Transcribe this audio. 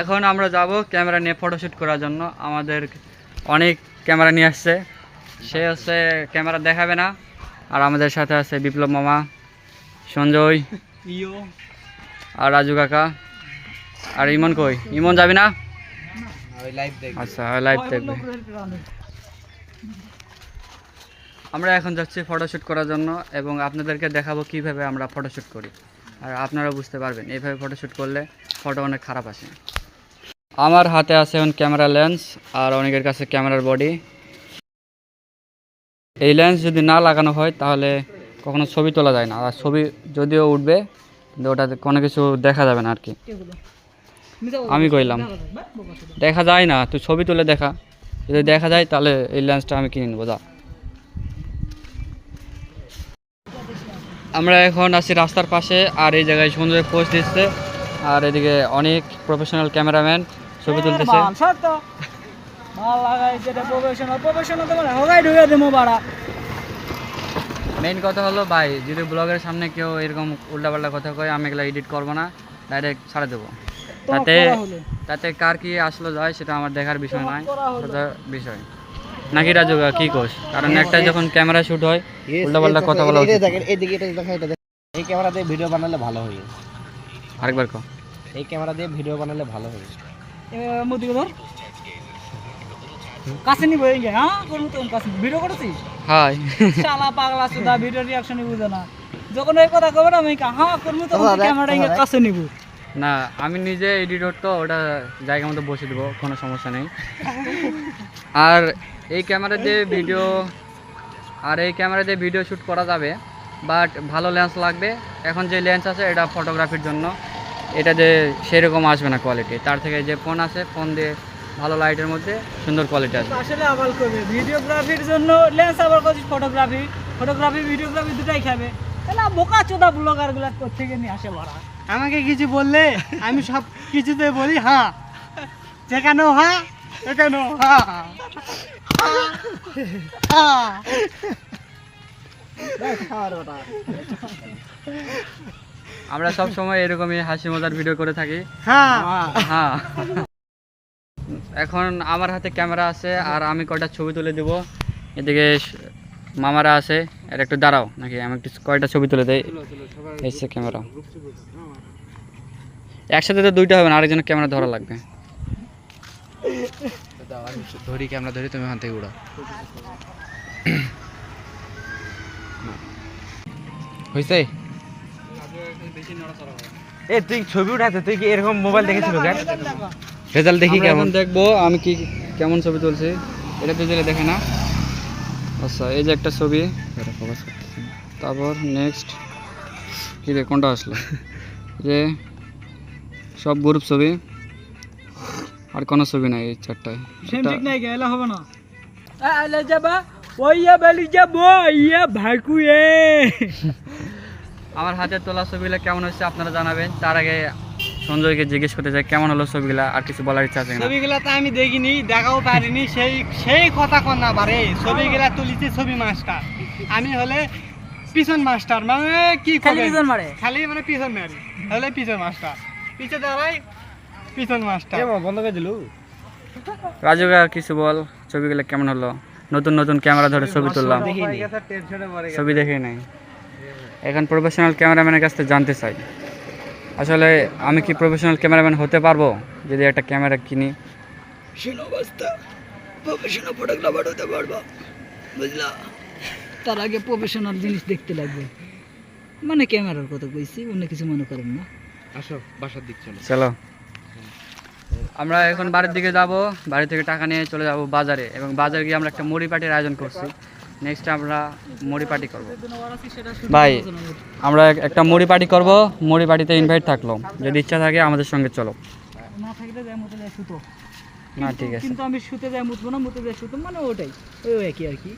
এখন আমরা যাব ক্যামেরা নিয়ে ফটোশ্যুট করার জন্য। আমাদের অনেক ক্যামেরা নিয়ে আসছে। সে হচ্ছে ক্যামেরা দেখাবে না। আর আমাদের সাথে আছে বিপ্লব মামা সঞ্জয় আর রাজু কাকা। আর ইমন কই? ইমন যাবি না? ওই লাইভ দেখ আচ্ছা লাইভ দেখবে। আমরা এখন যাচ্ছি ফটোশ্যুট করার জন্য এবং আপনাদেরকে দেখাবো কীভাবে আমরা ফটোশ্যুট করি। আর আপনারা বুঝতে পারবেন এইভাবে ফটোশ্যুট করলে ফটো অনেক খারাপ আসে। আমার হাতে আছে এখন ক্যামেরা লেন্স আর অনেকের কাছে ক্যামেরার বডি। এই লেন্স যদি না লাগানো হয় তাহলে কখনো ছবি তোলা যায় না। আর ছবি যদিও উঠবে, কিন্তু ওটাতে কোনো কিছু দেখা যাবে না আর কি আমি কইলাম, দেখা যায় না, তুই ছবি তুলে দেখা। যদি দেখা যায় তাহলে এই লেন্সটা আমি কিনে নেব, যা। আমরা এখন আছি রাস্তার পাশে, আর এই জায়গায় সুন্দর পোস্ট দিচ্ছে। আর এদিকে অনেক প্রফেশনাল ক্যামেরাম্যান ছবি তুলতেছে। মাল লাগাই যেটা প্রফেশনাল প্রফেশনাল তো মানে হোগাই ঢুকে দেবো বাড়া। মেইন কথা হলো ভাই যদি ব্লগের সামনে কেউ এরকম উল্টাপাল্টা কথা কয় আমি এগুলো এডিট করব না ডাইরেক্ট ছাড়ে দেবো। তাতে তাতে কার কি আসলো যায় সেটা আমার দেখার বিষয় নয় সেটা বিষয়। নাকি রাজু কি কোস কারণ একটা যখন ক্যামেরা শুট হয় উল্টাপাল্টা কথা বলা উচিত। দেখেন এইদিকে এটা দেখা এটা এই ক্যামেরা দিয়ে ভিডিও বানালে ভালো হয় আরেকবার কো এই ক্যামেরা দিয়ে ভিডিও বানালে ভালো হয় মোদি ধর কাছে নিব এই হ্যাঁ করব তো কাছে ভিডিও করেছিস হাই। শালা পাগলা সুদা ভিডিও রিয়াকশনই বুঝে না। যখন এই কথা খবর আমি কা- হ্যাঁ করব তো ক্যামেরা ইঙ্গে কাছে নিব। না আমি নিজে এডিটর তো ওটা জায়গা মতো বসে দেবো কোনো সমস্যা নেই। আর এই ক্যামেরা দিয়ে ভিডিও আর এই ক্যামেরা দিয়ে ভিডিও শ্যুট করা যাবে বাট ভালো লেন্স লাগবে। এখন যে লেন্স আছে এটা ফটোগ্রাফির জন্য। এটা যে সেরকম আসবে না কোয়ালিটি তার থেকে যে ফোন আছে ফোন দিয়ে ভালো লাইটের মধ্যে সুন্দর কোয়ালিটি আসবে। আসলে আবার করবে। ভিডিওগ্রাফির জন্য লেন্স আবার করছিস ফটোগ্রাফি ফটোগ্রাফি ভিডিওগ্রাফি দুটাই খাবে। তাহলে বোকা চোদা ব্লগারগুলা থেকে নিয়ে আসে ভরা আমাকে কিছু বললে? আমি সব কিছুতে বলি হ্যাঁ যেখানেও হ্যাঁ এখানেও হ্যাঁ আমরা সব সময় এরকমই হাসি মজার ভিডিও করে থাকি। হ্যাঁ। হ্যাঁ। এখন আমার হাতে ক্যামেরা আছে আর আমি কয়টা ছবি তুলে দেব? এদিকে মামারা আছে। আর একটু দাঁড়াও নাকি? আমি একটু কয়টা ছবি তুলে দেই? এসছে ক্যামেরা। একসাথে তো দুইটা হবে না আরেকজন ক্যামেরা ধরা লাগবে। ধরি ক্যামেরা ধরি তুমি ওখান থেকে উড়ো হয়েছে এ তুই ছবি উঠাতে তুই কি এরকম মোবাইল দেখেছিল কেন রেজাল্ট দেখি। কেমন? দেখব আমি কি কেমন ছবি তুলছি। এটা তো দিলে দেখে না। আচ্ছা এই যে একটা ছবি। তারপর নেক্সট কি রে কোনটা আসলো? যে সব গ্রুপ ছবি। আর কোনো ছবি নাই এই চারটায়। ঠিক নাই হবে না। আলে যাবা? ওইয়া বেলি যাব ইয়া ভাইকু এ। আমার হাতে তোলা ছবিগুলো কেমন হচ্ছে আপনারা জানাবেন। তার আগে সঞ্জয়কে জিজ্ঞেস করতে চাই কেমন হলো ছবিগুলা? আর কিছু বলার ইচ্ছা আছে ছবিগুলা তো আমি দেখিনি দেখাও পারিনি। সেই সেই কথা কন না পারে ছবিগুলা তুলিছে ছবি মাস্টার। আমি হলে পিছন মাস্টার মানে কি খালি পিছন মারে। খালি মানে পিছন মারি হলে পিছন মাস্টার। পিছে দাঁড়াই পিছন মাস্টার। বন্ধ করে দিলু। রাজু কাকা কিছু বল ছবিগুলো কেমন হলো? নতুন নতুন ক্যামেরা ধরে ছবি তুললাম। ছবি দেখে নাই। এখন প্রফেশনাল ক্যামেরাম্যানের কাছ থেকে জানতে চাই। আসলে আমি কি প্রফেশনাল ক্যামেরাম্যান হতে পারব? যদি একটা ক্যামেরা কিনি। তার আগে প্রফেশনাল জিনিস দেখতে লাগবে। মানে ক্যামেরার কথা কইছি অন্য কিছু মনে করেন না। আসো বাসার দিক চলো। চলো। আমরা এখন বাড়ির দিকে যাব বাড়ি থেকে টাকা নিয়ে চলে যাব বাজারে। এবং বাজারে গিয়ে আমরা একটা মুড়ি পার্টির আয়োজন করছি। নেক্সট আমরা মুড়ি পার্টি করব। ভাই আমরা একটা মুড়ি পার্টি করব মুড়ি পার্টিতে ইনভাইট থাকল। যদি ইচ্ছা থাকে আমাদের সঙ্গে চলো। না থাকলে যাই মুতে যাই সুতো না ঠিক আছে। কিন্তু আমি শুতে যাই মুতবো না মুতে যাই সুতো মানে ওটাই। ওই একই আর কি।